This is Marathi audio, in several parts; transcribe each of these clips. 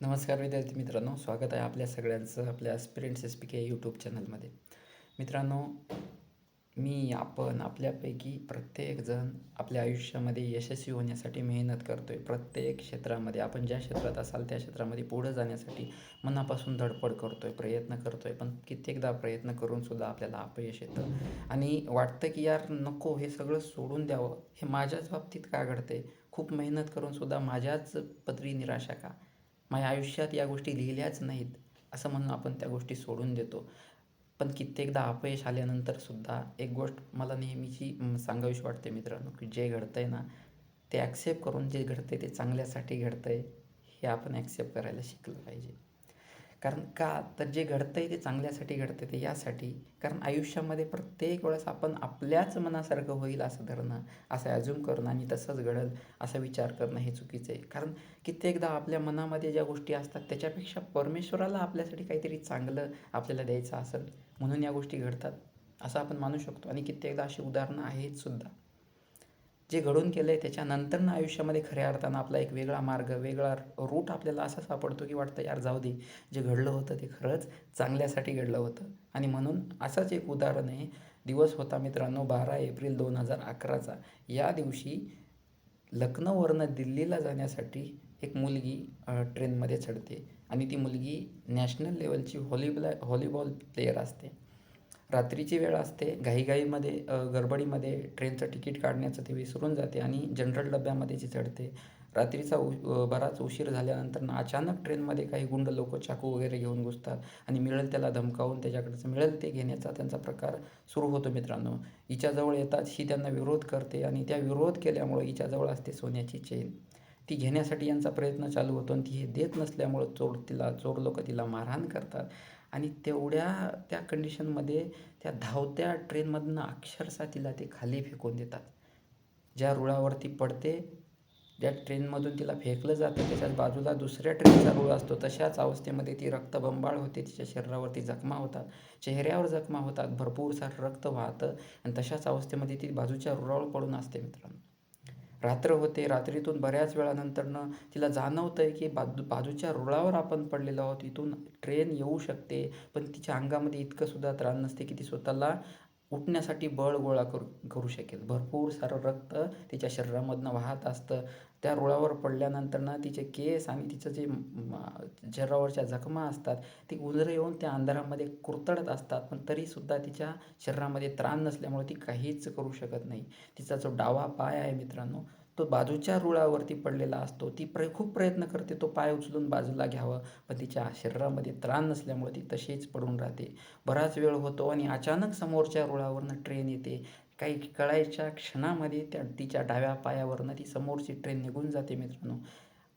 नमस्कार विद्यार्थी मित्रांनो स्वागत आहे आपल्या सगळ्यांचं आपल्या aspirants S P K YouTube चॅनलमध्ये मित्रांनो मी आपण आपल्यापैकी प्रत्येकजण आपल्या आयुष्यामध्ये यशस्वी होण्यासाठी मेहनत करतो आहे प्रत्येक क्षेत्रामध्ये आपण ज्या क्षेत्रात असाल त्या क्षेत्रामध्ये पुढं जाण्यासाठी मनापासून धडपड करतो आहे प्रयत्न करतो आहे पण कित्येकदा प्रयत्न करूनसुद्धा आपल्याला अपयश येतं. आणि वाटतं की यार नको हे सगळं सोडून द्यावं. हे माझ्याच बाबतीत का घडते खूप मेहनत करूनसुद्धा माझ्याच पदरी निराशा का? माझ्या आयुष्यात या गोष्टी लिहिल्याच नाहीत असं म्हणून आपण त्या गोष्टी सोडून देतो. पण कित्येकदा अपयश आल्यानंतर सुद्धा एक गोष्ट मला नेहमीची सांगावीशी वाटते मित्रांनो की जे घडतं आहे ना ते ॲक्सेप्ट करून जे घडतं आहे ते चांगल्यासाठी घडतं आहे हे आपण ॲक्सेप्ट करायला शिकलं पाहिजे. कारण का? तर जे घडतं आहे ते चांगल्यासाठी घडतं ते यासाठी. कारण आयुष्यामध्ये प्रत्येक वेळेस आपण आपल्याच मनासारखं होईल असं धरणं असं अजून करणं आणि तसंच घडल असा विचार करणं हे चुकीचं आहे. कारण कित्येकदा आपल्या मनामध्ये ज्या गोष्टी असतात त्याच्यापेक्षा परमेश्वराला आपल्यासाठी काहीतरी चांगलं आपल्याला द्यायचं असेल म्हणून या गोष्टी घडतात असं आपण मानू शकतो. आणि कित्येकदा अशी उदाहरणं आहेत सुद्धा. जे घडून केलं आहे त्याच्यानंतरनं आयुष्यामध्ये खऱ्या अर्थानं आपला एक वेगळा मार्ग वेगळा रूट आपल्याला असा सापडतो की वाटतं यार जाऊ दे जे घडलं होतं ते खरंच चांगल्यासाठी घडलं होतं. आणि म्हणून असंच एक उदाहरण आहे दिवस होता मित्रांनो बारा एप्रिल दोन हजार अकराचा. या दिवशी लखनौवरनं दिल्लीला जाण्यासाठी एक मुलगी ट्रेनमध्ये चढते. आणि ती मुलगी नॅशनल लेवलची व्हॉलीबॉल व्हॉलीबॉल प्लेयर असते. रात्रीची वेळ असते घाईघाईमध्ये गडबडीमध्ये ट्रेनचं तिकीट काढण्याचं ते विसरून जाते आणि जनरल डब्यामध्ये ती चढते रात्रीचा उ बराच उशीर झाल्यानंतर ना अचानक ट्रेनमध्ये काही गुंड लोक चाकू वगैरे घेऊन घुसतात आणि मिळेल त्याला धमकावून त्याच्याकडचं मिळेल ते घेण्याचा त्यांचा प्रकार सुरू होतो मित्रांनो. हिच्याजवळ येताच ही त्यांना विरोध करते आणि त्या विरोध केल्यामुळं हिच्याजवळ असते सोन्याची चेन. ती घेण्यासाठी यांचा प्रयत्न चालू होतो आणि ती हे देत नसल्यामुळं चोर तिला चोर लोक तिला मारहाण करतात. आणि तेवढ्या त्या कंडिशनमध्ये त्या धावत्या ट्रेनमधनं अक्षरशः तिला ते खाली फेकून देतात. ज्या रुळावरती पडते ज्या ट्रेनमधून तिला फेकलं जातं त्याच्याच बाजूला दुसऱ्या ट्रेनचा रूळ असतो तशाच अवस्थेमध्ये ती रक्तबंबाळ होते तिच्या शरीरावरती जखमा होतात चेहऱ्यावर जखमा होतात भरपूर सारं रक्त वाहतं आणि तशाच अवस्थेमध्ये ती बाजूच्या रुळावर पडून असते मित्रांनो. रात्र होते. रात्रीतून बऱ्याच वेळानंतरनं तिला जाणवतं आहे की बाजू बाजूच्या रुळावर आपण पडलेलो आहोत. इथून ट्रेन येऊ शकते पण तिच्या अंगामध्ये इतकं सुद्धा त्राण नसते की ती स्वतःला उठण्यासाठी बळ गोळा करू करू शकेल. भरपूर सारं रक्त तिच्या शरीरामधनं वाहत असतं. त्या रुळावर पडल्यानंतरनं तिचे केस आणि तिचं जे शरीरावरच्या जखमा असतात ती उंजरं येऊन त्या अंधारामध्ये कुरतडत असतात पण तरीसुद्धा तिच्या शरीरामध्ये त्राण नसल्यामुळे ती काहीच करू शकत नाही. तिचा जो डावा पाय आहे मित्रांनो तो बाजूच्या रुळावरती पडलेला असतो ती प्र खूप प्रयत्न करते तो पाय उचलून बाजूला घ्यावं पण तिच्या शरीरामध्ये त्राण नसल्यामुळे ती तशीच पडून राहते. बराच वेळ होतो आणि अचानक समोरच्या रुळावरनं ट्रेन येते. काही कळायच्या क्षणामध्ये त्या तिच्या डाव्या पायावरनं ती समोरची ट्रेन निघून जाते मित्रांनो.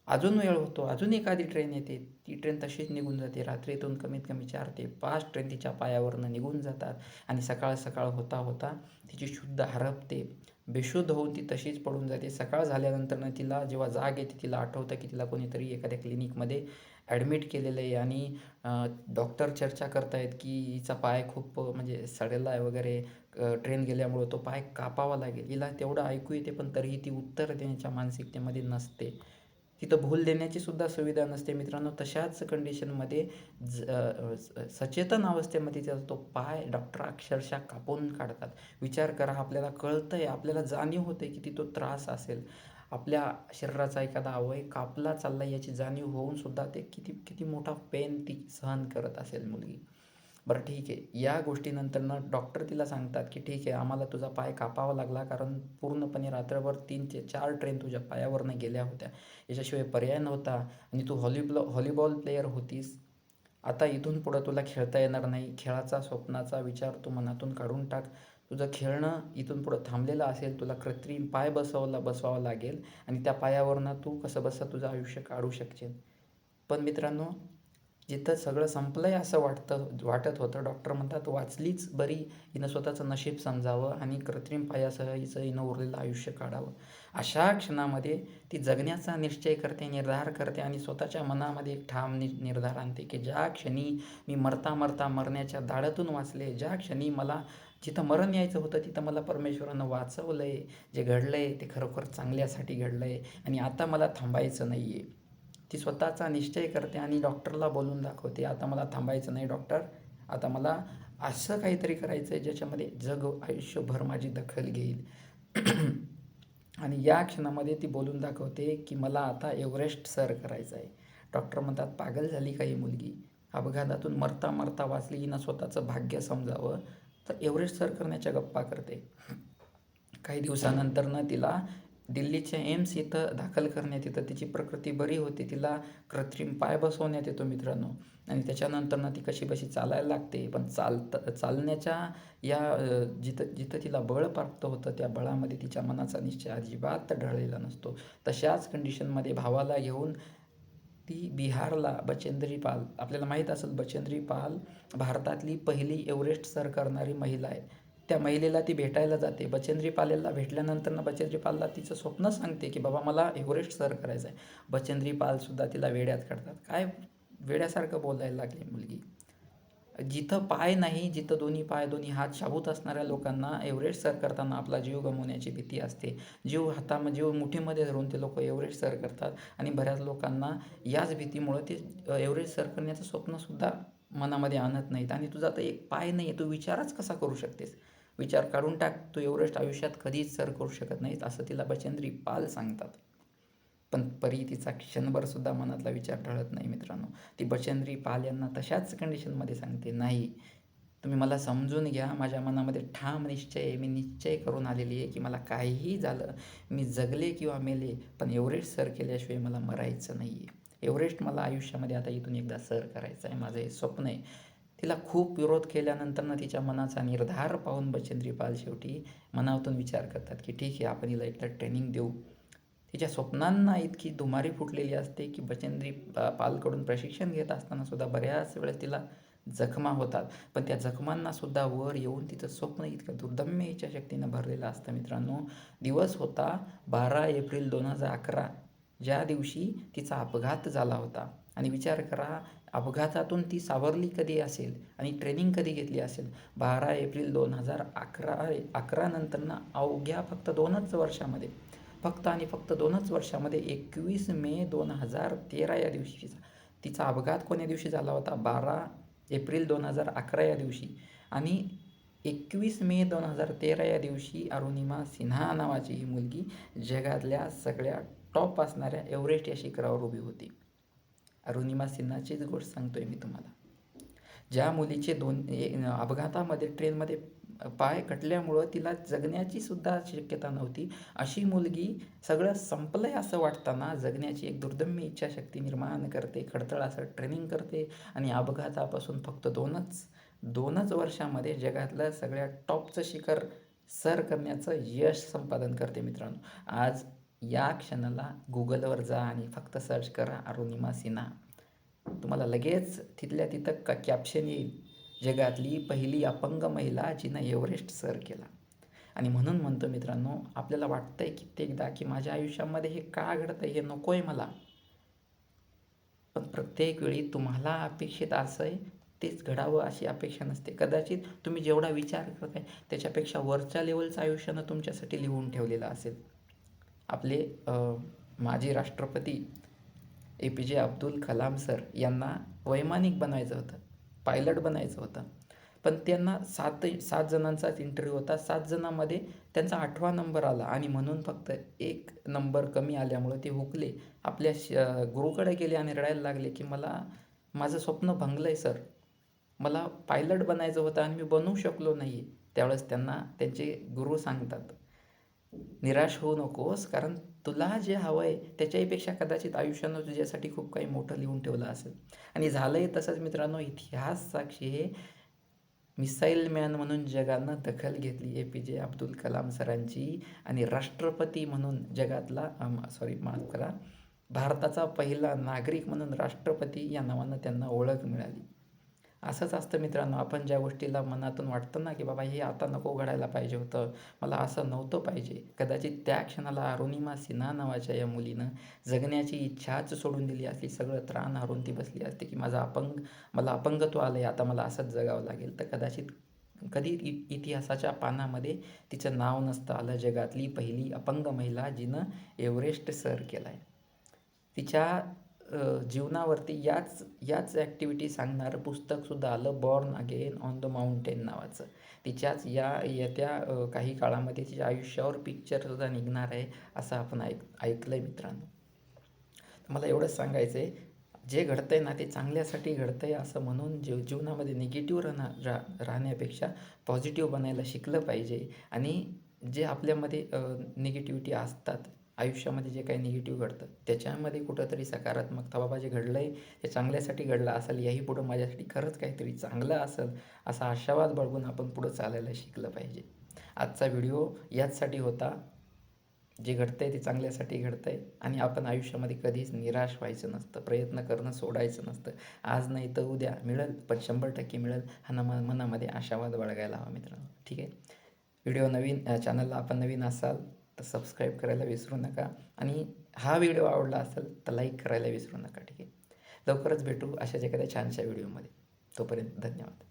अजून वेळ होतो अजून एखादी ट्रेन येते. ती ट्रेन तशीच निघून जाते. रात्रीतून कमीत कमी चार ते पाच ट्रेन तिच्या पायावरनं निघून जातात आणि सकाळ सकाळ होता होता तिची शुद्ध हरपते. बेशुद्ध होऊन ती तशीच पडून जाते. सकाळ झाल्यानंतरनं तिला जेव्हा जाग येते तिला आठवतं की तिला कोणीतरी एखाद्या क्लिनिकमध्ये ॲडमिट केलेलं आहे आणि डॉक्टर चर्चा करतायत की हिचा पाय खूप म्हणजे सडेला आहे वगैरे ट्रेन गेल्यामुळं तो पाय कापावा लागेल. हिला तेवढं ऐकू येते पण तरीही ती उत्तर देण्याच्या मानसिकतेमध्ये नसते. तिथं भूल देण्याची सुद्धा सुविधा नसते मित्रांनो. तशाच कंडिशनमध्ये ज सचेतन अवस्थेमध्ये त्याचा तो पाय डॉक्टर अक्षरशः कापून काढतात. विचार करा आपल्याला कळतं आहे आपल्याला जाणीव होते ती तो त्रास असेल. आपल्या शरीराचा एखादा अवयव कापला चालला याची जाणीव होऊन सुद्धा ते किती किती मोठा पेन ती सहन करत असेल मुलगी. बरं ठीक आहे. या गोष्टीनंतरनं डॉक्टर तिला सांगतात की ठीक आहे आम्हाला तुझा पाय कापावा लागला कारण पूर्णपणे रात्रभर तीन ते चार ट्रेन तुझ्या पायावरनं गेल्या होत्या. याच्याशिवाय पर्याय नव्हता आणि तू व्हॉलीबॉल व्हॉलीबॉल प्लेयर होतीस. आता इथून पुढं तुला खेळता येणार नाही. खेळाचा स्वप्नाचा विचार तू मनातून काढून टाक. तुझं खेळणं इथून पुढं थांबलेलं असेल तुला कृत्रिम पाय बसवला बसवावा लागेल आणि त्या पायावरनं तू कसं बसं तुझं आयुष्य काढू शकशील. पण मित्रांनो जिथं सगळं संपलं आहे असं वाटतं वाटत होतं. डॉक्टर म्हणतात वाचलीच बरी हिनं स्वतःचं नशीब समजावं आणि कृत्रिम पायासह हिचं हिनं उरलेलं आयुष्य काढावं. अशा क्षणामध्ये ती जगण्याचा निश्चय करते निर्धार करते आणि स्वतःच्या मनामध्ये एक ठाम नि निर्धार आणते की ज्या क्षणी मी मरता मरता मरण्याच्या दाढ्यातून वाचले ज्या क्षणी मला जिथं मरण यायचं होतं तिथं मला परमेश्वरानं वाचवलं आहे जे घडलं आहे ते खरोखर चांगल्यासाठी घडलं आहे आणि आता मला थांबायचं नाही आहे ती स्वतःचा निश्चय करते आणि डॉक्टरला बोलून दाखवते आता मला थांबायचं नाही डॉक्टर आता मला असं काहीतरी करायचं आहे ज्याच्यामध्ये जग आयुष्यभर माझी दखल घेईल. आणि या क्षणामध्ये ती बोलून दाखवते की मला आता एव्हरेस्ट सर करायचं आहे डॉक्टर म्हणतात पागल झाली का ही मुलगी? अपघातातून मरता मरता वाचली हिनं स्वतःचं भाग्य समजावं तर एव्हरेस्ट सर करण्याच्या गप्पा करते. काही दिवसानंतर ना तिला दिल्लीच्या एम्स इथं दाखल करण्यात येतं. तिची प्रकृती बरी होते. तिला कृत्रिम पाय बसवण्यात येतो मित्रांनो. आणि त्याच्यानंतरनं ती कशी बशी चालायला लागते. पण चालत चालण्याच्या या जिथं जिथं तिला बळ प्राप्त होतं त्या बळामध्ये तिच्या मनाचा निश्चय अजिबात ढळलेला नसतो. तशाच कंडिशनमध्ये भावाला घेऊन ती बिहारला बचेंद्री पाल आपल्याला माहीत असेल बचेंद्री पाल भारतातली पहिली एव्हरेस्ट सर करणारी महिला आहे. त्या महिलेला ती भेटायला जाते. बचेंद्री पालेला भेटल्यानंतर ना बचेंद्री पालला तिचं स्वप्न सांगते की बाबा मला एव्हरेस्ट सर करायचं आहे बचेंद्री पालसुद्धा तिला वेड्यात काढतात. काय वेड्यासारखं बोलायला लागली मुलगी. जिथं पाय नाही जिथं दोन्ही पाय दोन्ही हात शाबूत असणाऱ्या लोकांना एव्हरेस्ट सर करताना आपला जीव गमवण्याची भीती असते. जीव हातामध्ये जीव मुठीमध्ये धरून ते लोक एव्हरेस्ट सर करतात आणि बऱ्याच लोकांना याच भीतीमुळं ते एव्हरेस्ट सर करण्याचं स्वप्नसुद्धा मनामध्ये आणत नाहीत. आणि तुझा आता एक पाय नाही आहे तू विचारच कसा करू शकतेस? विचार काढून टाक. तू एव्हरेस्ट आयुष्यात कधीच सर करू शकत नाहीस असं तिला बचेंद्री पाल सांगतात. पण परी तिचा क्षणभर सुद्धा मनातला विचार टळत नाही मित्रांनो. ती बचेंद्री पाल यांना तशाच कंडिशनमध्ये सांगते नाही तुम्ही मला समजून घ्या. माझ्या मनामध्ये ठाम निश्चय आहे. मी निश्चय करून आलेली आहे की मला काहीही झालं मी जगले किंवा मेले पण एव्हरेस्ट सर केल्याशिवाय मला मरायचं नाही आहे एव्हरेस्ट मला आयुष्यामध्ये आता इथून एकदा सर करायचं आहे माझं हे स्वप्न आहे. तिला खूप विरोध केल्यानंतरनं तिच्या मनाचा निर्धार पाहून बचेंद्रीपाल शेवटी मनातून विचार करतात की ठीक आहे आपण हिला एकदा ट्रेनिंग देऊ. तिच्या स्वप्नांना इतकी धुमारी फुटलेली असते की बचेंद्री पा- पालकडून प्रशिक्षण घेत असताना सुद्धा बऱ्याच वेळेस तिला जखमा होतात. पण त्या जखमांना सुद्धा वर येऊन तिचं स्वप्न इतकं दुर्दम्य इच्छा शक्तीनं भरलेलं असतं मित्रांनो. दिवस होता बारा एप्रिल दोन हजार अकरा. ज्या दिवशी तिचा अपघात झाला होता. आणि विचार करा अपघातातून ती सावरली कधी असेल आणि ट्रेनिंग कधी घेतली असेल? बारा एप्रिल दोन हजार अकरा अकरा नंतरनं अवघ्या फक्त दोनच वर्षामध्ये फक्त आणि फक्त दोनच वर्षामध्ये एकवीस मे दोन हजार तेरा या दिवशीचा तिचा अपघात कोण्या दिवशी झाला होता? बारा एप्रिल दोन हजार अकरा या दिवशी आणि एकवीस मे दोन हजार तेरा या दिवशी अरुणिमा सिन्हा नावाची ही मुलगी जगातल्या सगळ्या टॉप असणाऱ्या एव्हरेस्ट या शिखरावर उभी होती. अरुणिमा सिन्हाचीच गोष्ट सांगतोय मी तुम्हाला. ज्या मुलीचे दोन अपघातामध्ये ट्रेनमध्ये पाय कटल्यामुळं तिला जगण्याची सुद्धा शक्यता नव्हती. अशी मुलगी सगळं संपलंय असं वाटताना जगण्याची एक दुर्दम्य इच्छाशक्ती निर्माण करते खडतळ असं ट्रेनिंग करते आणि अपघातापासून फक्त दोनच दोनच वर्षामध्ये जगातलं सगळ्या टॉपचं शिखर सर करण्याचं यश संपादन करते मित्रांनो. आज या क्षणाला गुगलवर जा आणि फक्त सर्च करा अरुणिमा सिन्हा. तुम्हाला लगेच तिथल्या तिथं क कॅप्शन येईल. जगातली पहिली अपंग महिला जिनं एव्हरेस्ट सर केला. आणि म्हणून म्हणतो मित्रांनो आपल्याला वाटतंय कित्येकदा की माझ्या आयुष्यामध्ये हे का घडतं हे नको आहे मला. पण प्रत्येक वेळी तुम्हाला अपेक्षित असं आहे तेच घडावं अशी अपेक्षा नसते. कदाचित तुम्ही जेवढा विचार करताय त्याच्यापेक्षा वरच्या लेवलचं आयुष्यानं तुमच्यासाठी लिहून ठेवलेलं असेल. आपले माजी राष्ट्रपती ए पी जे अब्दुल कलाम सर यांना वैमानिक बनायचं होतं पायलट बनायचं होतं. पण त्यांना सात सात जणांचाच इंटरव्ह्यू होता. सात जणांमध्ये त्यांचा आठवा नंबर आला आणि म्हणून फक्त एक नंबर कमी आल्यामुळं ते हुकले. आपल्या श गुरुकडे गेले आणि रडायला लागले की मला माझं स्वप्न भंगलं आहे सर. मला पायलट बनायचं होतं आणि मी बनवू शकलो नाही त्यावेळेस त्यांना त्यांचे गुरु सांगतात. निराश होऊ नकोस कारण तुला जे हवं आहे त्याच्याहीपेक्षा कदाचित आयुष्यानं तुझ्यासाठी खूप काही मोठं लिहून ठेवलं असेल. आणि झालंय तसंच मित्रांनो इतिहास साक्षी हे मिसाईल मॅन म्हणून जगानं दखल घेतली ए पी जे अब्दुल कलाम सरांची आणि राष्ट्रपती म्हणून जगातला सॉरी माफ करा भारताचा पहिला नागरिक म्हणून राष्ट्रपती या नावानं त्यांना ओळख मिळाली. असंच असतं मित्रांनो आपण ज्या गोष्टीला मनातून वाटतं ना की बाबा हे आता नको घडायला पाहिजे होतं मला असं नव्हतं पाहिजे. कदाचित त्या क्षणाला अरुणिमा सिन्हा नावाच्या या मुलीनं जगण्याची इच्छाच सोडून दिली असली सगळं त्राण हरून ती बसली असते की माझा अपंग मला अपंगत्व आलं आहे आता मला असंच जगावं लागेल. तर कदाचित कधी इ इतिहासाच्या पानामध्ये तिचं नाव नसतं आलं जगातली पहिली अपंग महिला जिनं एव्हरेस्ट सर केला आहे तिच्या जीवनावरती याच याच ॲक्टिव्हिटी सांगणारं पुस्तकसुद्धा आलं born again on the mountain नावाचं. तिच्याच या येत्या काही काळामध्ये तिच्या आयुष्यावर पिक्चरसुद्धा निघणार आहे असं आपण ऐक ऐकलं आहे मित्रांनो. मला एवढंच सांगायचं आहे जे घडतं आहे ना ते चांगल्यासाठी घडतं आहे असं म्हणून जीव जीवनामध्ये निगेटिव्ह राहणार रा राहण्यापेक्षा पॉझिटिव्ह बनायला शिकलं पाहिजे. आणि जे आपल्यामध्ये निगेटिव्हिटी असतात आयुष्यामध्ये जे काही निगेटिव्ह घडतं त्याच्यामध्ये कुठंतरी सकारात्मकता बाबा जे घडलं आहे ते चांगल्यासाठी घडलं असेल याही पुढं माझ्यासाठी खरंच काहीतरी चांगलं असेल असा आशावाद बाळगून आपण पुढं चालायला शिकलं पाहिजे. आजचा व्हिडिओ याचसाठी होता. जे घडतं आहे ते चांगल्यासाठी घडतं आहे आणि आपण आयुष्यामध्ये कधीच निराश व्हायचं नसतं प्रयत्न करणं सोडायचं नसतं. आज नाही तर उद्या मिळेल पण शंभर टक्के मिळेल हा नमा मनामध्ये आशावाद बाळगायला हवा मित्रांनो. ठीक आहे? व्हिडिओ नवीन चॅनलला आपण नवीन असाल तर सबस्क्राईब करायला विसरू नका. आणि हा व्हिडिओ आवडला असेल तर लाईक करायला विसरू नका ठीक आहे? लवकरच भेटू अशाच एखाद्या छानशा व्हिडिओमध्ये तोपर्यंत धन्यवाद.